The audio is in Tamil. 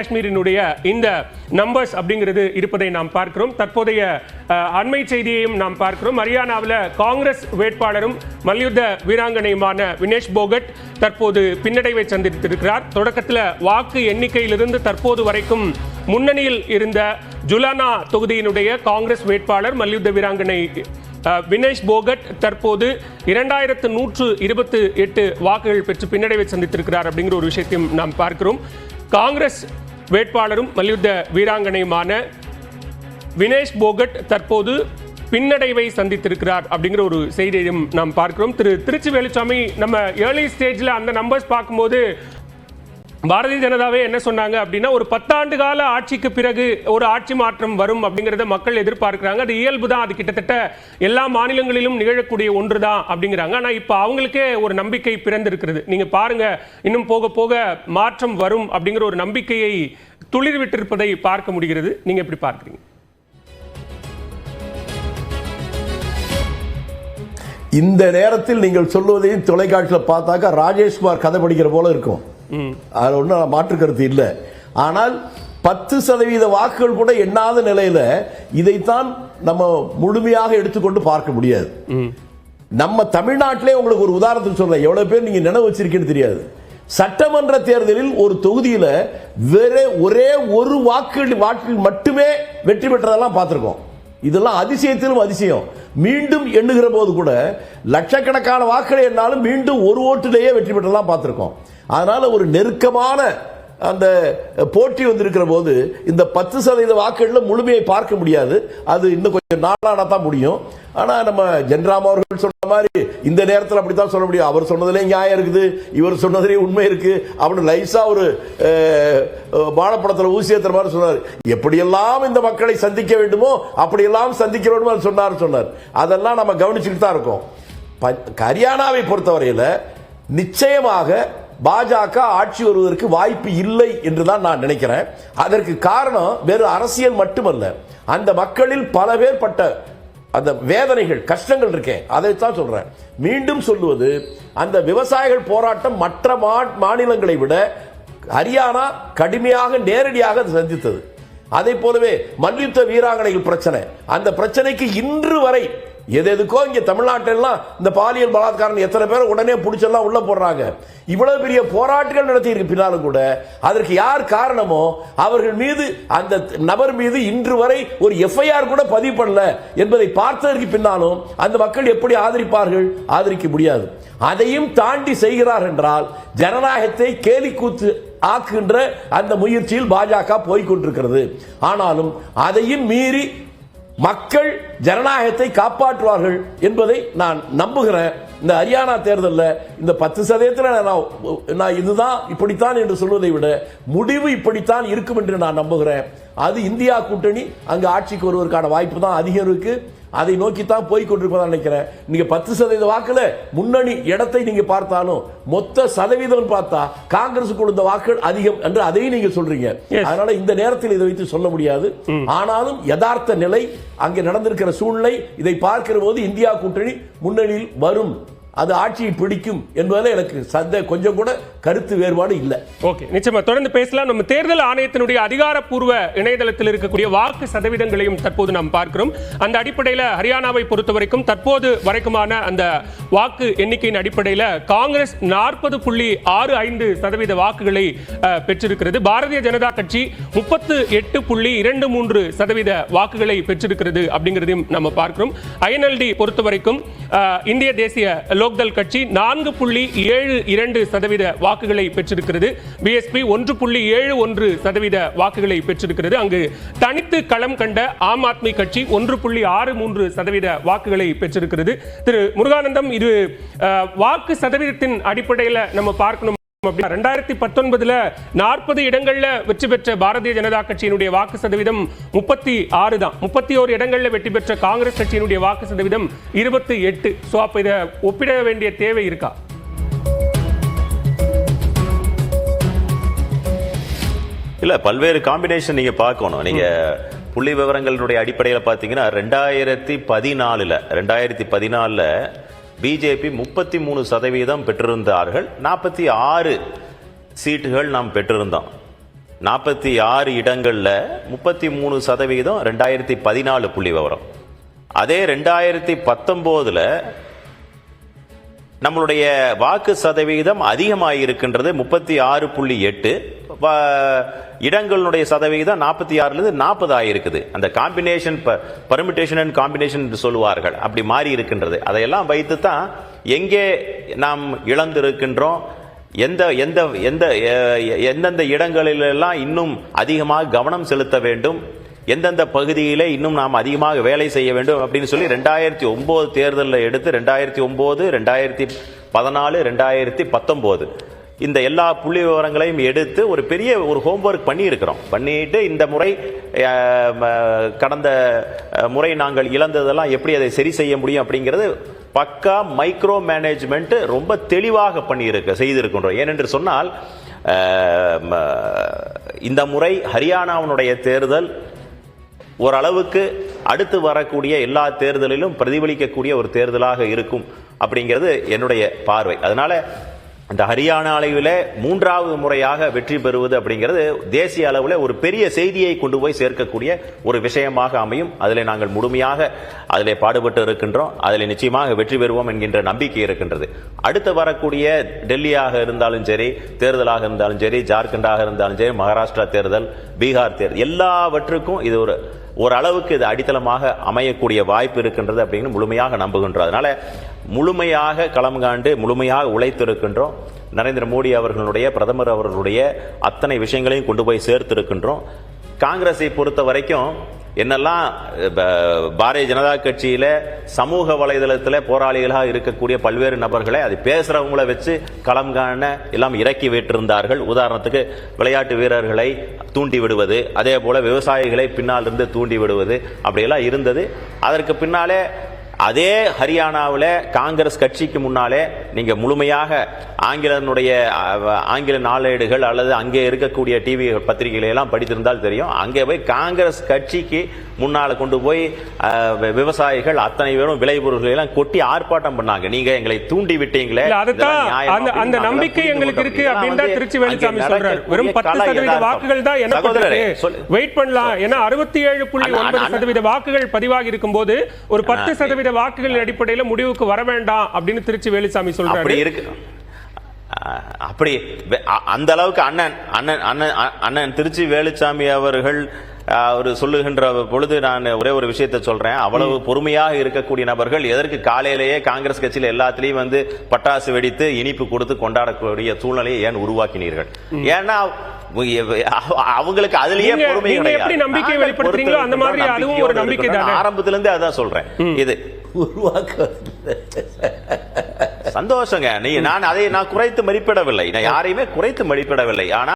காஷ்மீரினுடைய இந்த நம்பர்ஸ் அப்படிங்கிறது இருப்பதை நாம் பார்க்கிறோம். தற்போதைய அண்மை செய்தியையும் நாம் பார்க்கிறோம். ஹரியானாவில் காங்கிரஸ் வேட்பாளரும் மல்யுத்த வீராங்கனையுமான வினேஷ் போகட் தற்போது பின்னடைவை சந்தித்திருக்கிறார். தொடக்கத்தில் வாக்கு எண்ணிக்கையிலிருந்து தற்போது வரைக்கும் முன்னணியில் இருந்த ஜுலானா தொகுதியினுடைய காங்கிரஸ் வேட்பாளர் மல்யுத்த வீராங்கனை வினேஷ் போகட் தற்போது இரண்டாயிரத்து நூற்று இருபத்து எட்டு வாக்குகள் பெற்று பின்னடைவை சந்தித்திருக்கிறார் அப்படிங்கிற ஒரு விஷயத்தையும் நாம் பார்க்கிறோம். காங்கிரஸ் வேட்பாளரும் மல்யுத்த வீராங்கனையுமான வினேஷ் போகட் தற்போது பின்னடைவை சந்தித்திருக்கிறார் அப்படிங்கிற ஒரு செய்தியையும் நாம் பார்க்கிறோம். திரு திருச்சி வேலுச்சாமி நம்ம ஏர்லி ஸ்டேஜில் அந்த நம்பர்ஸ் பார்க்கும்போது பாரதிய ஜனதாவே என்ன சொன்னாங்க அப்படின்னா ஒரு பத்தாண்டு கால ஆட்சிக்கு பிறகு ஒரு ஆட்சி மாற்றம் வரும் அப்படிங்கிறத மக்கள் எதிர்பார்க்கிறாங்க. அது இயல்பு தான் அது கிட்டத்தட்ட எல்லா மாநிலங்களிலும் நிகழக்கூடிய ஒன்று தான் அப்படிங்கிறாங்க. ஆனால் இப்போ அவங்களுக்கே ஒரு நம்பிக்கை பிறந்திருக்கிறது. நீங்கள் பாருங்க இன்னும் போக போக மாற்றம் வரும் அப்படிங்கிற ஒரு நம்பிக்கையை துளிர் விட்டிருப்பதை பார்க்க முடிகிறது. நீங்கள் எப்படி பார்க்குறீங்க? இந்த நேரத்தில் நீங்கள் சொல்லுவதையும் தொலைக்காட்சியில் பார்த்தாக்கா ராஜேஷ்குமார் கதை படிக்கிற போல இருக்கும். அதில் ஒன்றும் மாற்று கருத்து இல்லை. ஆனால் பத்து சதவீத வாக்குகள் கூட எண்ணாத நிலையில இதைத்தான் நம்ம முழுமையாக எடுத்துக்கொண்டு பார்க்க முடியாது. நம்ம தமிழ்நாட்டிலே உங்களுக்கு ஒரு உதாரணத்துக்கு சொல்றேன். எவ்வளவு பேர் நீங்க நினைவு வச்சிருக்கீங்கன்னு தெரியாது. சட்டமன்ற தேர்தலில் ஒரு தொகுதியில வேற ஒரே ஒரு வாக்கு வாக்கில் மட்டுமே வெற்றி பெற்றதெல்லாம் பார்த்துருக்கோம். இதெல்லாம் அதிசயத்திலும் அதிசயம். மீண்டும் எண்ணுகிற போது கூட லட்சக்கணக்கான வாக்குகளை என்னாலும் மீண்டும் ஒரு ஓட்டிலேயே வெற்றி பெற்றதெல்லாம் பார்த்துருக்கோம். அதனால் ஒரு நெருக்கமான அந்த போட்டி வந்திருக்கிற போது இந்த பத்து சதவீத வாக்குகளில் முழுமையை பார்க்க முடியாது. அது இன்னும் கொஞ்சம் நாளான தான் முடியும். ஆனால் நம்ம ஜென்ராம் அவர்கள் சொன்ன மாதிரி இந்த நேரத்தில் அப்படித்தான் சொல்ல முடியும். அவர் சொன்னதுலேயே நியாயம் இருக்குது. இவர் சொன்னதுலேயே உண்மை இருக்குது அப்படின்னு லைஸாக ஒரு வாழைப்படத்தில் ஊசி ஏற்றுற மாதிரி சொன்னார். எப்படியெல்லாம் இந்த மக்களை சந்திக்க வேண்டுமோ அப்படியெல்லாம் சந்திக்க வேண்டுமோ அது சொன்னார் சொன்னார். அதெல்லாம் நம்ம கவனிச்சுக்கிட்டு தான் இருக்கோம். ஹரியானாவை பொறுத்தவரையில் நிச்சயமாக பாஜக ஆட்சி வருவதற்கு வாய்ப்பு இல்லை என்றுதான் நான் நினைக்கிறேன். அதற்கு காரணம் வெறும் அரசியல் மட்டுமல்ல. அந்த மக்களில் பல பேர் பட்ட அந்த வேதனைகள் கஷ்டங்கள் இருக்கேன் அதைத்தான் சொல்றேன். மீண்டும் சொல்லுவது அந்த விவசாயிகள் போராட்டம் மற்ற மா- மாநிலங்களை விட ஹரியானா கடுமையாக நேரடியாக சந்தித்தது. அதே போலவே மல்யுத்த வீராங்கனைகள் பிரச்சனை. அந்த பிரச்சனைக்கு இன்று வரை எது எதுக்கோ இங்க தமிழ்நாட்டிலாம் இந்த பாலியல் பலாத்காரன் எத்தனை பேர் உடனே பிடிச்செல்லாம் உள்ள போடுறாங்க. இவ்வளவு பெரிய போராட்டங்கள் நடத்தியிருக்கு பின்னாலும் கூட அதற்கு யார் காரணமோ அவர்கள் மீது அந்த நபர் மீது இன்று வரை ஒரு எஃப்ஐஆர் கூட பதிவு பண்ணல என்பதை பார்த்ததற்கு பின்னாலும் அந்த மக்கள் எப்படி ஆதரிப்பார்கள்? ஆதரிக்க முடியாது. அதையும் தாண்டி செய்கிறார் என்றால் ஜனநாயகத்தை கேலி கூத்து ஆக்குகின்ற அந்த முயற்சியில் பாஜக போய்கொண்டிருக்கிறது ஆனாலும் அதையும் மீறி மக்கள் ஜனநாயகத்தை காப்பாற்றுவார்கள் என்பதை நான் நம்புகிறேன். இந்த ஹரியானா தேர்தலில் இந்த பத்து சதவீதத்தில் நான் நான் இதுதான் இப்படித்தான் என்று சொல்வதை விட முடிவு இப்படித்தான் இருக்கும் என்று நான் நம்புகிறேன். அது இந்தியா கூட்டணி அங்கு ஆட்சிக்கு வருவதற்கான வாய்ப்பு தான் அதிகம் இருக்கு. அதை நோக்கி தான் போய் கொண்டிருப்பதா நினைக்கிறேன். நீங்க பத்து சதவீத வாக்குல முன்னணி இடத்தை நீங்க பார்த்தாலும் மொத்த சதவீதம் பார்த்தா காங்கிரஸ் கொடுத்த வாக்குகள் அதிகம் என்று அதையும் நீங்க சொல்றீங்க. அதனால இந்த நேரத்தில் இதை வைத்து சொல்ல முடியாது. ஆனாலும் யதார்த்த நிலை அங்கே நடந்திருக்கிற சூழ்நிலை இதை பார்க்கிற போது இந்தியா கூட்டணி முன்னணியில் வரும். அது ஆட்சியை பிடிக்கும் என்பதில் எனக்கு சந்த கொஞ்சம் கூட கருத்து வேறுபாடு இல்லை. ஓகே நிச்சயமா. தொடர்ந்து பேசலாம். நம்ம தேர்தல் ஆணையத்தினுடைய அதிகாரப்பூர்வ இணையதளத்தில் இருக்கக்கூடிய வாக்கு சதவீதங்களையும் தற்போது நாம் பார்க்கிறோம். அந்த அடிப்படையில் ஹரியானாவை பொறுத்த வரைக்கும் தற்போது வரைக்குமான அந்த வாக்கு எண்ணிக்கையின் அடிப்படையில் காங்கிரஸ் நாற்பது புள்ளி ஆறு ஐந்து சதவீத வாக்குகளை பெற்றிருக்கிறது. பாரதிய ஜனதா கட்சி முப்பத்து எட்டு புள்ளி இரண்டு மூன்று சதவீத வாக்குகளை பெற்றிருக்கிறது அப்படிங்கிறதையும் நம்ம பார்க்கிறோம். ஐஎன்எல்டி பொறுத்த வரைக்கும் இந்திய தேசிய லோக்தள் கட்சி நான்கு புள்ளி ஏழு இரண்டு சதவீத வாக்குகளை பெற்றிருக்கிறது. பிஎஸ்பி ஒன்று புள்ளி ஏழு ஒன்று சதவீத வாக்குகளை பெற்றிருக்கிறது. அங்கு தனித்து களம் கண்ட ஆம் ஆத்மி கட்சி ஒன்று புள்ளி ஆறு மூன்று சதவீத வாக்குகளை பெற்றிருக்கிறது. திரு முருகானந்தம் இது வாக்கு சதவீதத்தின் அடிப்படையில் நம்ம பார்க்கணும். ரெண்டாயிரத்தி பத்தொன்பதுல நாற்பது இடங்கள்ல வெற்றி பெற்ற பாரதிய ஜனதா கட்சியினுடைய வாக்கு சதவீதம் முப்பத்தி ஆறு தான். முப்பத்தி ஓரு இடங்கள்ல வெற்றி பெற்ற காங்கிரஸ் கட்சியினுடைய வாக்கு சதவீதம் இருபத்தி எட்டு. ஸோ அப்ப இதை ஒப்பிட வேண்டிய தேவை இருக்கா? இல்ல பல்வேறு காம்பினேஷன் நீங்க பார்க்கணும். நீங்க புள்ளி விவரங்களுடைய அடிப்படையில் பார்த்தீங்கன்னா ரெண்டாயிரத்தி பதினாலுல ரெண்டாயிரத்தி பதினாலுல பிஜேபி முப்பத்தி மூணு சதவீதம் பெற்றிருந்தார்கள். நாற்பத்தி ஆறு சீட்டுகள் நாம் பெற்றிருந்தோம். நாற்பத்தி ஆறு இடங்களில் முப்பத்தி மூணு சதவீதம் ரெண்டாயிரத்தி பதினாலு புள்ளி விவரம் அதே ரெண்டாயிரத்தி பத்தொம்போதில் நம்மளுடைய வாக்கு சதவிகிதம் அதிகமாகியிருக்கின்றது முப்பத்தி ஆறு புள்ளி எட்டு. இடங்களுடைய சதவிகிதம் நாற்பத்தி ஆறுலேருந்து நாற்பது ஆகிருக்குது அந்த காம்பினேஷன் பர்மிட்டேஷன் அண்ட் காம்பினேஷன் என்று சொல்லுவார்கள். அப்படி மாறி இருக்கின்றது அதையெல்லாம் வைத்து தான் எங்கே நாம் இழந்திருக்கின்றோம் எந்த எந்த எந்த எந்தெந்த இடங்களிலெல்லாம் இன்னும் அதிகமாக கவனம் செலுத்த வேண்டும் எந்தெந்த பகுதியில் இன்னும் நாம் அதிகமாக வேலை செய்ய வேண்டும் அப்படின்னு சொல்லி ரெண்டாயிரத்தி ஒம்பது தேர்தலில் எடுத்து ரெண்டாயிரத்தி ஒம்பது ரெண்டாயிரத்தி பதினாலு ரெண்டாயிரத்தி பத்தொம்போது. இந்த எல்லா புள்ளி விவரங்களையும் எடுத்து ஒரு பெரிய ஒரு ஹோம்ஒர்க் பண்ணியிருக்கிறோம். பண்ணிட்டு இந்த முறை கடந்த முறை நாங்கள் இழந்ததெல்லாம் எப்படி அதை சரி செய்ய முடியும் அப்படிங்கிறது பக்கா மைக்ரோ மேனேஜ்மெண்ட் ரொம்ப தெளிவாக பண்ணியிருக்க செய்திருக்கின்றோம். ஏனென்று சொன்னால் இந்த முறை ஹரியானாவினுடைய தேர்தல் ஓரளவுக்கு அடுத்து வரக்கூடிய எல்லா தேர்தலிலும் பிரதிபலிக்கக்கூடிய ஒரு தேர்தலாக இருக்கும் அப்படிங்கிறது என்னுடைய பார்வை. அதனால இந்த ஹரியானா அளவில் மூன்றாவது முறையாக வெற்றி பெறுவது அப்படிங்கிறது தேசிய அளவில் ஒரு பெரிய செய்தியை கொண்டு போய் சேர்க்கக்கூடிய ஒரு விஷயமாக அமையும். அதில் நாங்கள் முழுமையாக அதில் பாடுபட்டு இருக்கின்றோம். அதில் நிச்சயமாக வெற்றி பெறுவோம் என்கின்ற நம்பிக்கை இருக்கின்றது. அடுத்து வரக்கூடிய டெல்லியாக இருந்தாலும் சரி தேர்தலாக இருந்தாலும் சரி ஜார்க்கண்டாக இருந்தாலும் சரி மகாராஷ்டிரா தேர்தல் பீகார் தேர்தல் எல்லாவற்றுக்கும் இது ஒரு ஓரளவுக்கு இது அடித்தளமாக அமையக்கூடிய வாய்ப்பு இருக்கின்றது அப்படின்னு முழுமையாக நம்புகின்றோம். அதனால் முழுமையாக களம் காண்டு முழுமையாக உழைத்திருக்கின்றோம். நரேந்திர மோடி அவர்களுடைய பிரதமர் அவர்களுடைய அத்தனை விஷயங்களையும் கொண்டு போய் சேர்த்திருக்கின்றோம். காங்கிரஸை பொறுத்த வரைக்கும் என்னெல்லாம் ப- பாரதிய ஜனதா கட்சியில சமூக வலைதளத்தில் போராளிகளாக இருக்கக்கூடிய பல்வேறு நபர்களை அது பேசுறவங்கள வச்சு களம் காண எல்லாம் இறக்கி விட்டிருந்தார்கள் உதாரணத்துக்கு விளையாட்டு வீரர்களை தூண்டி விடுவது அதே போல விவசாயிகளை பின்னால் இருந்து தூண்டி விடுவது அப்படியெல்லாம் இருந்தது. அதற்கு பின்னாலே அதே ஹரியானாவில் காங்கிரஸ் கட்சிக்கு முன்னாலே நீங்க முழுமையாக ஆங்கிலனுடைய ஆங்கில நாளேடுகள் அல்லது அங்கே இருக்கக்கூடிய டிவி பத்திரிகைகளை எல்லாம் படித்திருந்தால் தெரியும் அங்கே போய் காங்கிரஸ் கட்சிக்கு முன்னால கொண்டு போய் விவசாயிகள் அத்தனை பேரும் விளைபொருட்களை எல்லாம் கொட்டி ஆர்ப்பாட்டம் பண்ணாங்க நீங்க எங்களை தூண்டி விட்டீங்களே அந்த நம்பிக்கை எங்களுக்கு. இருக்கு அப்படின்னு தான் திருச்சி வேலுசாமி சொல்றாரு வெறும் பத்து சதவீத. வாக்குகள் தான் என்ன. வெயிட் பண்ணலாம் ஏன்னா அறுபத்தி ஏழு புள்ளி ஒன்பது. சதவீத வாக்குகள் பதிவாகி இருக்கும்போது ஒரு பத்து அண்ணா, சதவீத வாக்குகளின் அடிப்படையில் முடிவுக்கு வர வேண்டாம் அப்படின்னு திருச்சி வேலுசாமி அப்படி சொல்றாரு இருக்கு அப்படி வெ- அ- அந்த அளவுக்கு அண்ணன் அண்ணன் அண்ணன் அண்ணன் திருச்சி வேலுச்சாமி அவர்கள் அவர் சொல்லுகின்ற பொழுது நான் ஒரே ஒரு விஷயத்தை சொல்றேன். அவ்வளவு பொறுமையாக இருக்கக்கூடிய நபர்கள் எதற்கு காலையிலேயே காங்கிரஸ் கட்சியில எல்லாத்துலயும் வந்து பட்டாசு வெடித்து இனிப்பு கொடுத்து கொண்டாடக்கூடிய சூழ்நிலையை ஏன் உருவாக்கினீர்கள்? ஏன்னா அவ- அவங்களுக்கு அதுலயே பொறுமை கிடையாது. நம்பிக்கை வெளிப்படுத்துறீங்களோ அந்த மாதிரி அதுவும் ஒரு நம்பிக்கை? ஆரம்பத்துல இருந்தே அதான் சொல்றேன். இது உருவாக்க சந்தோஷங்க. நீ நான் அதை நான் குறைத்து மதிப்பிடவில்லை. நான் யாரையுமே குறைத்து மதிப்பிடவில்லை. ஆனால்